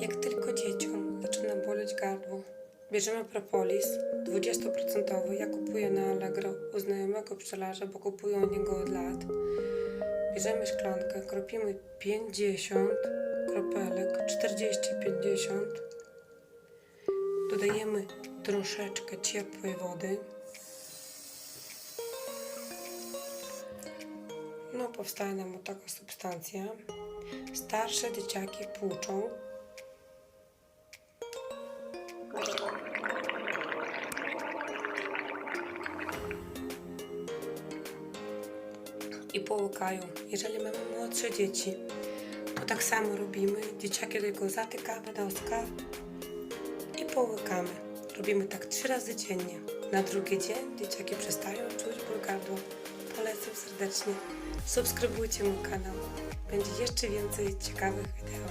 Jak tylko dzieciom zaczyna boleć gardło, bierzemy propolis 20%. Ja kupuję na Allegro u znajomego pszczelarza, bo kupuję u niego od lat. Bierzemy szklankę, kropimy 50 kropelek, 40-50. Dodajemy troszeczkę ciepłej wody. No, powstaje nam taka substancja. Starsze dzieciaki płuczą. I połykają. Jeżeli mamy młodsze dzieci, to tak samo robimy. Dzieciaki tylko zatykamy noska i połykamy. Robimy tak trzy razy dziennie. Na drugi dzień dzieciaki przestają czuć ból gardła. Polecam serdecznie. Subskrybujcie mój kanał. Będzie jeszcze więcej ciekawych wideo.